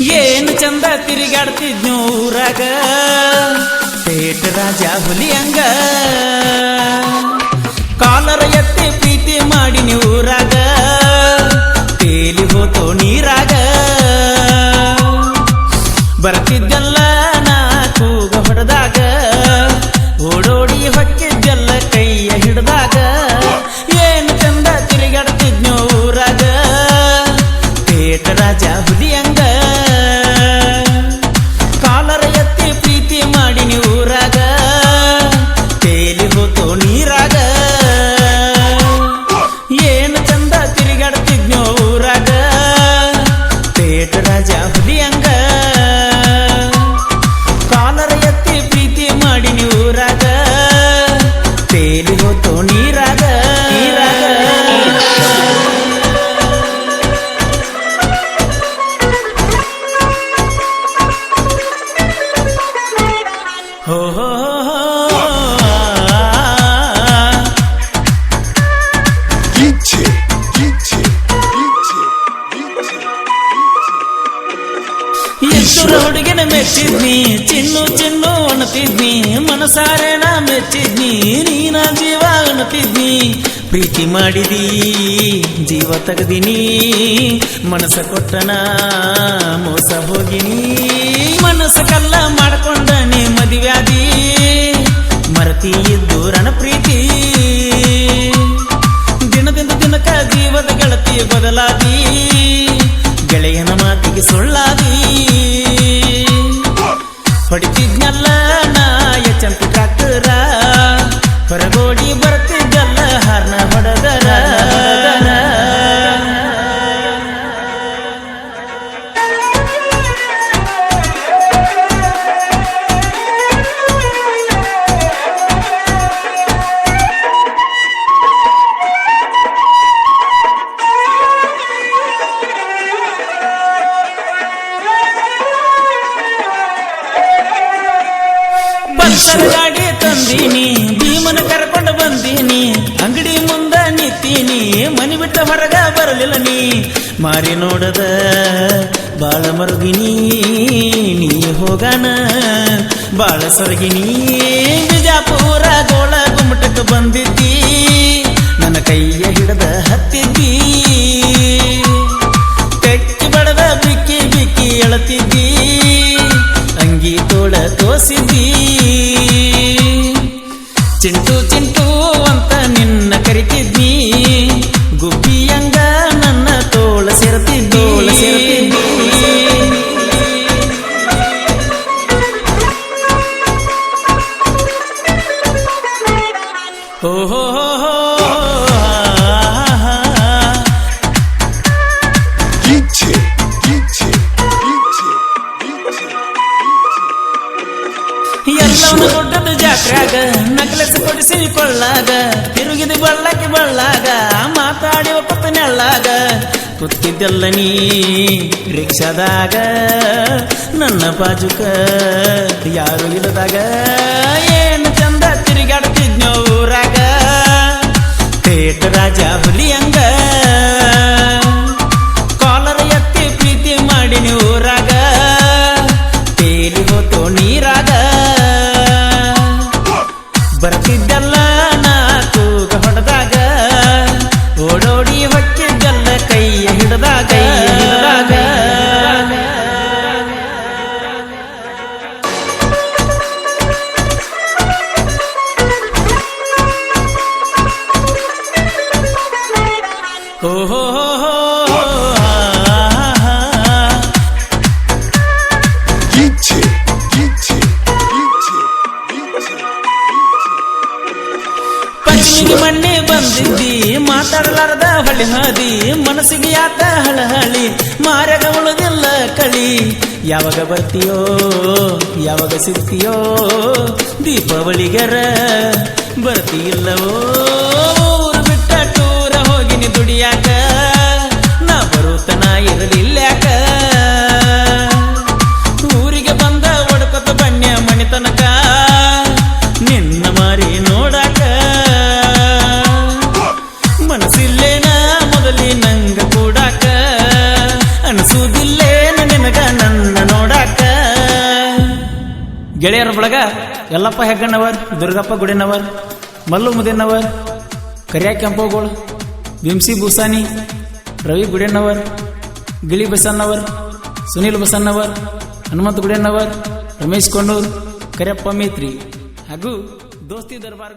ಏನು ಚಂದ ತಿರುಗಾಡ್ತಿದ್ನೂರಾಗ ಪೇಟ ರಾಜ ಹುಲಿಯಂಗ. ಎಷ್ಟರ ಹುಡುಗಿನ ಮೆಚ್ಚಿದ್ನಿ, ಚಿನ್ನು ಚಿನ್ನು ಅಣತಿದ್ನಿ ಮನಸಾರೆ ನಾ ಮೆಚ್ಚಿದ್ನಿ, ನೀನ ಜೀವ ಅಣತಿದ್ನಿ ಪ್ರೀತಿ ಮಾಡಿದಿ, ಜೀವ ತೆಗ್ದಿನಿ ಮನಸ ಕೊಟ್ಟನ ಮೋಸ ಹೋಗಿನಿ. ಮನಸ್ಸ ಕಲ್ಲ ಮಾಡ್ಕೊಂಡ ನೀ ಮದುವ್ಯಾದಿ ಮರತಿ ಇದ್ದು ಪ್ರೀತಿ ಬದಲಾದಿ ಗೆಳೆಯನ ಮಾತಿಗೆ ಸುಳ್ಳಾದಿ ಹೊಡಿತಿದ್ನಲ್ಲ ನಾಯ ಚಂಪಿ ಟ್ರಾಕ್ಟರ ಹೊರಗೋಡಿ ಬರ್ತಿದ್ದಲ್ಲ ಹಾರ್ನ ಹೊಡೆದರ. ಗಾಡಿ ತಂದೀನಿ, ಭೀಮನ ಕರ್ಕೊಂಡು ಬಂದೀನಿ, ಅಂಗಡಿ ಮುಂದ ನಿಂತೀನಿ, ಮನಿ ಬಿಟ್ಟ ಹೊರಗ ಬರಲಿಲ್ಲ ನೀ. ಮಾರಿ ನೋಡದ ಬಾಳ ಮರುಗಿನಿ, ನೀ ಹೋಗಾನ ಬಾಳ ಸೊರಗಿನಿ. ಬಿಜಾಪುರ ಗೋಳ ಗುಮ್ಮಟಕ್ಕೆ ಬಂದಿದ್ದೀ, ನನ್ನ ಕೈಯ ಹಿಡದ ಹತ್ತಿದ್ದಿ. చింటూ చింటూ అంత నిన్న కరికిద్ని ನಕ್ಲೆಸ್ ತಿರುಗಿದು ಬಳ್ಳಕ್ಕೆ ಬಳ್ಳಾಗ ಮಾತಾಡಿ ಒಪ್ಪತ್ತ ನೆಳ್ಳಾಗ ಕೂತಿದ್ದೆಲ್ಲ ನೀ ರಿಕ್ಷಾದಾಗ, ನನ್ನ ಬಾಜುಕ ಯಾರು ಇಲ್ಲದಾಗ, ಏನು ಚಂದ ತಿರುಗಾಡ್ತಿದ್ನೋ ಊರಾಗ ಪೇಟ ರಾಜ ಹುಲಿಯಂಗ. ಬರ್ತಿದ್ದಲ್ಲ ಪಶ್ಚಿಮಿಗೆ ಮಣ್ಣೆ ಬಂದಿದ್ದಿ, ಮಾತಾಡಲಾರದ ಹಳಿ ಹಾದಿ, ಮನಸ್ಸಿಗೆ ಯಾತ ಹಳಹಳಿ ಮಾರಗ ಉಳಿದಿಲ್ಲ ಕಳಿ. ಯಾವಾಗ ಬರ್ತೀಯೋ, ಯಾವಾಗ ಸಿಗ್ತೀಯೋ, ದೀಪಾವಳಿಗರ ಬರ್ತೀಯಿಲ್ಲವೋ. ಊರು ಬಿಟ್ಟ ಟೂರ ಹೋಗಿನಿ ದುಡಿಯಾಕ ಗೆಳೆಯರ ಬಳಗ ಎಲ್ಲಪ್ಪ ಹೆಗ್ಗಣ್ಣವರ್ ದುರ್ಗಪ್ಪ ಗುಡಿನವರ್, ಮಲ್ಲು ಮುದಿನವರ್, ಕರಿಯ ಕೆಂಪೋಗೋಳ್, ವಿಂಸಿ ಬೂಸಾನಿ ರವಿ ಗುಡಿಯಣ್ಣವರ್ ಗಿಳಿ ಬಸನ್ನವರ್ ಸುನೀಲ್ ಬಸನ್ನವರ್ ಹನುಮಂತ ಗುಡಿಯನ್ನವ ರಮೇಶ್ ಕೊಂಡೂರ್ ಕರಿಯಪ್ಪ ಮೇತ್ರಿ ಹಾಗೂ ದೋಸ್ತಿ ದರ್ಬಾರ್